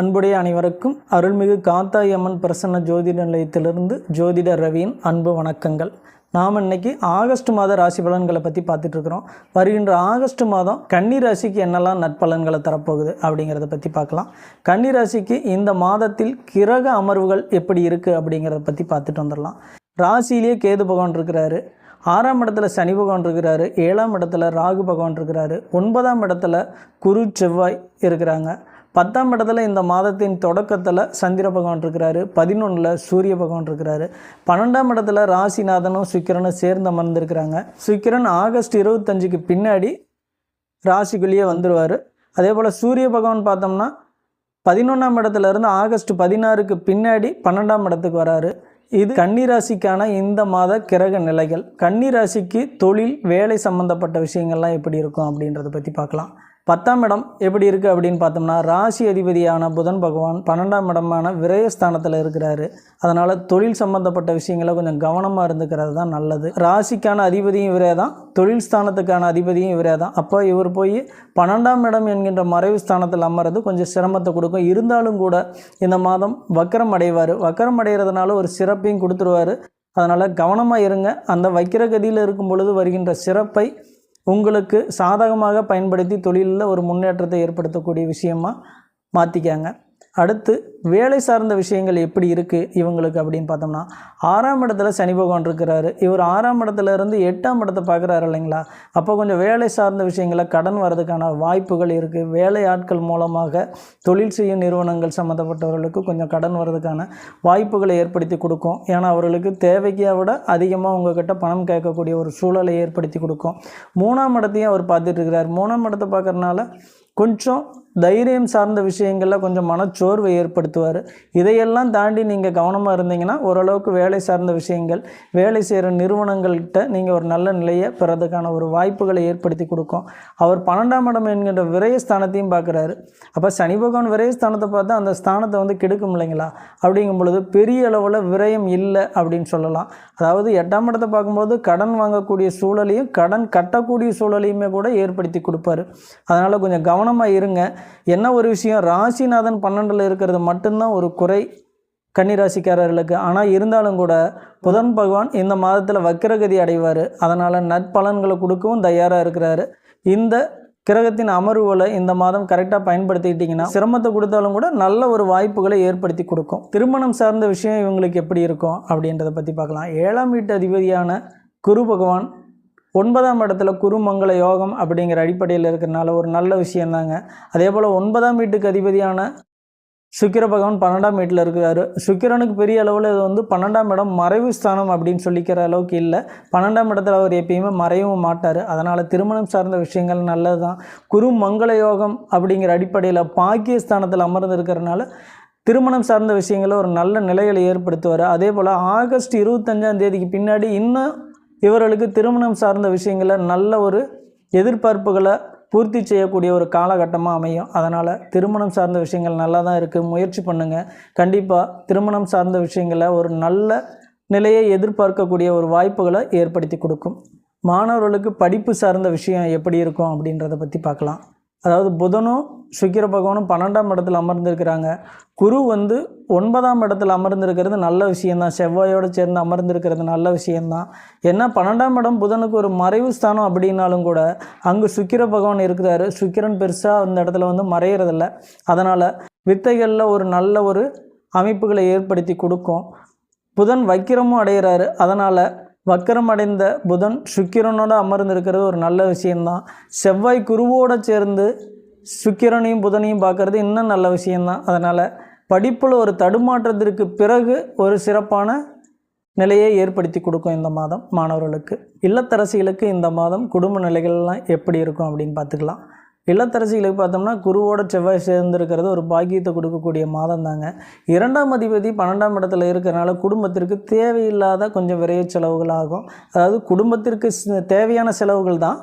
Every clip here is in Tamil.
அன்புடைய அனைவருக்கும் அருள்மிகு காத்தாய் அம்மன் பிரசன்ன ஜோதிட நிலையத்திலிருந்து ஜோதிட ரவியின் அன்பு வணக்கங்கள். நாம் இன்னைக்கு ஆகஸ்ட் மாத ராசி பலன்களை பற்றி பார்த்துட்ருக்குறோம் வருகின்ற ஆகஸ்ட் மாதம் கன்னி ராசிக்கு என்னெல்லாம் நற்பலன்களை தரப்போகுது அப்படிங்கிறத பற்றி பார்க்கலாம். கன்னி ராசிக்கு இந்த மாதத்தில் கிரக அமர்வுகள் எப்படி இருக்குது அப்படிங்கிறத பற்றி பார்த்துட்டு வந்துடலாம். ராசியிலேயே கேது பகவான் இருக்கிறாரு. ஆறாம் இடத்துல சனி பகவான் இருக்கிறாரு. ஏழாம் இடத்துல ராகு பகவான் இருக்கிறாரு. ஒன்பதாம் இடத்துல குரு செவ்வாய் இருக்கிறாங்க. பத்தாம் இடத்துல இந்த மாதத்தின் தொடக்கத்தில் சந்திர பகவான் இருக்கிறாரு பதினொன்றில் சூரிய பகவான் இருக்கிறாரு. பன்னெண்டாம் இடத்துல ராசிநாதனும் சுக்கிரனும் சேர்ந்து அமர்ந்திருக்கிறாங்க. சுக்கிரன் ஆகஸ்ட் இருபத்தஞ்சுக்கு பின்னாடி ராசிக்குள்ளேயே வந்துடுவார் அதே போல் சூரிய பகவான் பார்த்தோம்னா பதினொன்றாம் இடத்துல இருந்து ஆகஸ்ட் பதினாறுக்கு பின்னாடி பன்னெண்டாம் இடத்துக்கு வராரு. இது கன்னிராசிக்கான இந்த மாத கிரக நிலைகள். கன்னிராசிக்கு தொழில் வேலை சம்பந்தப்பட்ட விஷயங்கள்லாம் எப்படி இருக்கும் அப்படின்றத பற்றி பார்க்கலாம். பத்தாம் இடம் எப்படி இருக்குது அப்படின்னு பார்த்தோம்னா ராசி அதிபதியான புதன் பகவான் பன்னெண்டாம் இடமான விரயஸ்தானத்தில் இருக்கிறாரு. அதனால் தொழில் சம்பந்தப்பட்ட விஷயங்களை கொஞ்சம் கவனமாக இருந்துக்கிறது தான் நல்லது. ராசிக்கான அதிபதியும் இவரே தான் தொழில் ஸ்தானத்துக்கான அதிபதியும் இவரே தான். அப்போ இவர் போய் பன்னெண்டாம் இடம் என்கின்ற மறைவு ஸ்தானத்தில் அமர்றது கொஞ்சம் சிரமத்தை கொடுக்கும். இருந்தாலும் கூட இந்த மாதம் வக்கரம் அடைவார். வக்கரம் அடைகிறதுனால ஒரு சிறப்பையும் கொடுத்துருவார். அதனால் கவனமாக இருங்க. அந்த வக்கிர கதியில் இருக்கும் பொழுது வருகின்ற சிறப்பை உங்களுக்கு சாதகமாக பயன்படுத்தி தொழிலில் ஒரு முன்னேற்றத்தை ஏற்படுத்தக்கூடிய விஷயமாக மாற்றிக்காங்க அடுத்து வேலை சார்ந்த விஷயங்கள் எப்படி இருக்குது இவங்களுக்கு அப்படின்னு பார்த்தோம்னா ஆறாம் இடத்துல சனி பகவான் இருக்கிறாரு. இவர் ஆறாம் இடத்துல இருந்து எட்டாம் இடத்தை பார்க்குறாரு இல்லைங்களா? அப்போ கொஞ்சம் வேலை சார்ந்த விஷயங்களை கடன் வரதுக்கான வாய்ப்புகள் இருக்குது வேலை ஆட்கள் மூலமாக தொழில் செய்யும் நிறுவனங்கள் சம்மந்தப்பட்டவர்களுக்கு கொஞ்சம் கடன் வரதுக்கான வாய்ப்புகளை ஏற்படுத்தி கொடுக்கும். ஏன்னா அவர்களுக்கு தேவைக்கை விட அதிகமாக உங்ககிட்ட பணம் கேட்கக்கூடிய ஒரு சூழலை ஏற்படுத்தி கொடுக்கும். மூணாம் இடத்தையும் அவர் பார்த்துட்டு இருக்கிறார். மூணாம் இடத்தை பார்க்குறனால கொஞ்சம் தைரியம் சார்ந்த விஷயங்களில் கொஞ்சம் மனச்சோர்வை ஏற்படுத்துவார். இதையெல்லாம் தாண்டி நீங்கள் கவனமாக இருந்தீங்கன்னா ஓரளவுக்கு வேலை சார்ந்த விஷயங்கள் வேலை செய்கிற நிறுவனங்கள்கிட்ட நீங்கள் ஒரு நல்ல நிலையை பெறதுக்கான ஒரு வாய்ப்புகளை ஏற்படுத்தி கொடுக்கும். அவர் பன்னெண்டாம் இடம் என்கின்ற விரயஸ்தானத்தையும் பார்க்குறாரு. அப்போ சனி பகவான் விரயஸ்தானத்தை பார்த்தா அந்த ஸ்தானத்தை வந்து கெடுக்கும் இல்லைங்களா? அப்படிங்கும் பொழுது பெரிய அளவில் விரயம் இல்லை அப்படின்னு சொல்லலாம். அதாவது எட்டாம் இடத்தை பார்க்கும்போது கடன் வாங்கக்கூடிய சூழலையும் கடன் கட்டக்கூடிய சூழலையுமே கூட ஏற்படுத்தி கொடுப்பாரு. அதனால் கொஞ்சம் கவனமாக இருங்க. என்ன ஒரு விஷயம்? ராசிநாதன் பன்னெண்டில் இருக்கிறது மட்டும்தான் ஒரு குறை கன்னிராசிக்காரர்களுக்கு. ஆனால் இருந்தாலும் கூட புதன் பகவான் இந்த மாதத்தில் வக்கிரகதி அடைவார். அதனால் நற்பலன்களை கொடுக்கவும் தயாராக இருக்கிறாரு. இந்த கிரகத்தின் அமர்வுகளை இந்த மாதம் கரெக்டாக பயன்படுத்திக்கிட்டிங்கன்னா சிரமத்தை கொடுத்தாலும் கூட நல்ல ஒரு வாய்ப்புகளை ஏற்படுத்தி கொடுக்கும். திருமணம் சார்ந்த விஷயம் இவங்களுக்கு எப்படி இருக்கும் அப்படின்றத பற்றி பார்க்கலாம். ஏழாம் வீட்டு அதிபதியான குரு பகவான் ஒன்பதாம் இடத்துல குருமங்கள யோகம் அப்படிங்கிற அடிப்படையில் இருக்கிறனால ஒரு நல்ல விஷயந்தாங்க. அதே போல் ஒன்பதாம் வீட்டுக்கு அதிபதியான சுக்கிர பகவான் பன்னெண்டாம் வீட்டில் இருக்கிறாரு. சுக்கிரனுக்கு பெரிய அளவில் இது வந்து பன்னெண்டாம் இடம் மறைவு ஸ்தானம் அப்படின்னு சொல்லிக்கிற அளவுக்கு இல்லை. பன்னெண்டாம் இடத்துல அவர் எப்பயுமே மறையவும் மாட்டார். அதனால் திருமணம் சார்ந்த விஷயங்கள் நல்லது தான் குரு மங்கள யோகம் அப்படிங்கிற அடிப்படையில் பாக்கியஸ்தானத்தில் அமர்ந்து இருக்கிறனால திருமணம் சார்ந்த விஷயங்களை ஒரு நல்ல நிலைகளை ஏற்படுத்துவார். அதே போல் ஆகஸ்ட் இருபத்தஞ்சாம் தேதிக்கு பின்னாடி இன்னும் இவர்களுக்கு திருமணம் சார்ந்த விஷயங்களில் நல்ல ஒரு எதிர்பார்ப்புகளை பூர்த்தி செய்யக்கூடிய ஒரு காலகட்டமாக அமையும். அதனால் திருமணம் சார்ந்த விஷயங்கள் நல்லா தான் இருக்குது முயற்சி பண்ணுங்கள் கண்டிப்பாக திருமணம் சார்ந்த விஷயங்களை ஒரு நல்ல நிலையை எதிர்பார்க்கக்கூடிய ஒரு வாய்ப்புகளை ஏற்படுத்தி கொடுக்கும். மாணவர்களுக்கு படிப்பு சார்ந்த விஷயம் எப்படி இருக்கும் அப்படின்றத பற்றி பார்க்கலாம். அதாவது புதனும் சுக்கிர பகவானும் பன்னெண்டாம் இடத்துல அமர்ந்திருக்கிறாங்க. குரு வந்து ஒன்பதாம் இடத்துல அமர்ந்திருக்கிறது நல்ல விஷயந்தான் செவ்வாயோடு சேர்ந்து அமர்ந்திருக்கிறது நல்ல விஷயந்தான் ஏன்னா பன்னெண்டாம் இடம் புதனுக்கு ஒரு மறைவு ஸ்தானம் அப்படின்னாலும் கூட அங்கு சுக்கிர பகவான் இருக்கிறாரு. சுக்கிரன் பெருசாக அந்த இடத்துல வந்து மறையிறதில்ல. அதனால் வித்தைகளில் ஒரு நல்ல ஒரு அமைப்புகளை ஏற்படுத்தி கொடுக்கும். புதன் வக்கிரமும் அடைகிறாரு அதனால் வக்கரம் அடைந்த புதன் சுக்கிரனோட அமர்ந்திருக்கிறது ஒரு நல்ல விஷயந்தான் செவ்வாய் குருவோடு சேர்ந்து சுக்கிரனையும் புதனையும் பார்க்குறது இன்னும் நல்ல விஷயந்தான் அதனால் படிப்பில் ஒரு தடுமாற்றத்திற்கு பிறகு ஒரு சிறப்பான நிலையை ஏற்படுத்தி கொடுக்கும் இந்த மாதம் மாணவர்களுக்கு. இல்லத்தரசிகளுக்கு இந்த மாதம் குடும்ப நிலைகள்லாம் எப்படி இருக்கும் அப்படின்னு பார்த்துக்கலாம். இல்லத்தரசிகளுக்கு பார்த்தோம்னா குருவோட செவ்வாய் சேர்ந்திருக்கிறது ஒரு பாக்கியத்தை கொடுக்கக்கூடிய மாதம் தாங்க. இரண்டாம் அதிபதி பன்னெண்டாம் இடத்துல இருக்கிறனால குடும்பத்திற்கு தேவையில்லாத கொஞ்சம் விரைய செலவுகள் ஆகும். அதாவது குடும்பத்திற்கு தேவையான செலவுகள் தான்.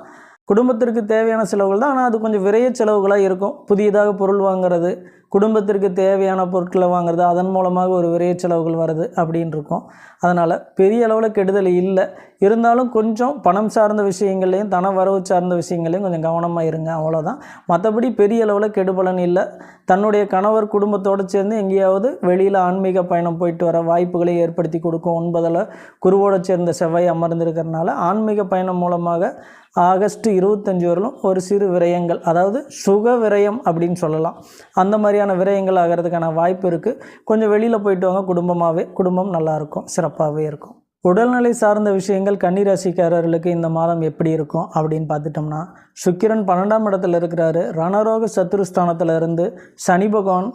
குடும்பத்திற்கு தேவையான செலவுகள் தான். ஆனால் அது கொஞ்சம் விரைய செலவுகளாக இருக்கும். புதியதாக பொருள் வாங்குறது குடும்பத்திற்கு தேவையான பொருட்களை வாங்குறது அதன் மூலமாக ஒரு விரைய செலவுகள் வருது அப்படின்னு இருக்கும். அதனால் பெரிய அளவில் கெடுதல் இல்லை. இருந்தாலும் கொஞ்சம் பணம் சார்ந்த விஷயங்கள்லையும் தன வரவு சார்ந்த விஷயங்களையும் கொஞ்சம் கவனமாக இருங்க அவ்வளோதான் மற்றபடி பெரிய அளவில் கெடுபலன் இல்லை. தன்னுடைய கணவர் குடும்பத்தோடு சேர்ந்து எங்கேயாவது வெளியில் ஆன்மீக பயணம் போயிட்டு வர வாய்ப்புகளை ஏற்படுத்தி கொடுக்கும். ஒன்பதில் குருவோடு சேர்ந்த செவ்வாய் அமர்ந்திருக்கிறதுனால ஆன்மீக பயணம் மூலமாக ஆகஸ்ட் இருபத்தஞ்சி வரலும் ஒரு சிறு விரயங்கள் அதாவது சுக விரயம் அப்படின்னு சொல்லலாம். அந்த மாதிரி மாதிரியான விரயங்கள் ஆகிறதுக்கான வாய்ப்பு இருக்குது கொஞ்சம் வெளியில் போயிட்டு வாங்க. குடும்பமாகவே குடும்பம் நல்லாயிருக்கும் சிறப்பாகவே இருக்கும். உடல்நிலை சார்ந்த விஷயங்கள் கன்னிராசிக்காரர்களுக்கு இந்த மாதம் எப்படி இருக்கும் அப்படின்னு பார்த்துட்டோம்னா சுக்கிரன் பன்னெண்டாம் இடத்துல இருக்கிறாரு. ரணரோக சத்துருஸ்தானத்தில் இருந்து சனி பகவான்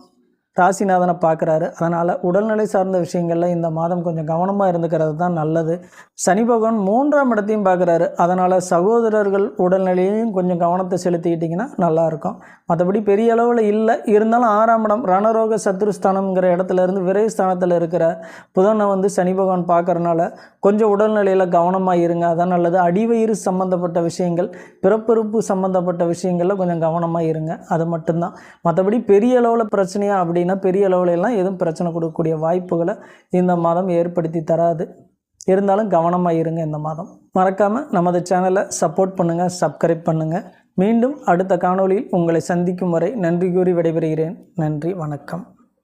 ராசிநாதனை பார்க்குறாரு. அதனால் உடல்நிலை சார்ந்த விஷயங்களில் இந்த மாதம் கொஞ்சம் கவனமாக இருந்துக்கிறது தான் நல்லது. சனி பகவான் மூன்றாம் இடத்தையும் பார்க்குறாரு. அதனால் சகோதரர்கள் உடல்நிலையையும் கொஞ்சம் கவனத்தை செலுத்திக்கிட்டிங்கன்னா நல்லாயிருக்கும் மற்றபடி பெரிய அளவில் இல்லை. இருந்தாலும் ஆறாம் இடம் ரணரோக சத்ருஸ்தானம்ங்கிற இடத்துல இருந்து விரைஸ்தானத்தில் இருக்கிற புதனை வந்து சனி பகவான் பார்க்கறனால கொஞ்சம் உடல்நிலையில் கவனமாக இருங்க. அதான் நல்லது. அடிவயிறு சம்மந்தப்பட்ட விஷயங்கள் பிறப்பிறப்பு சம்மந்தப்பட்ட விஷயங்களில் கொஞ்சம் கவனமாக இருங்க. அது மட்டும்தான். மற்றபடி பெரிய அளவில் பிரச்சனையாக அப்படி அப்படின்னா பெரிய அளவுலலாம் எதுவும் பிரச்சனை கொடுக்கக்கூடிய வாய்ப்புகளை இந்த மாதம் ஏற்படுத்தி தராது. இருந்தாலும் கவனமாக இருங்க இந்த மாதம். மறக்காமல் நமது சேனலை சப்போர்ட் பண்ணுங்கள் சப்ஸ்கிரைப் பண்ணுங்கள் மீண்டும் அடுத்த காணொளியில் உங்களை சந்திக்கும் வரை நன்றி கூறி விடைபெறுகிறேன். நன்றி வணக்கம்.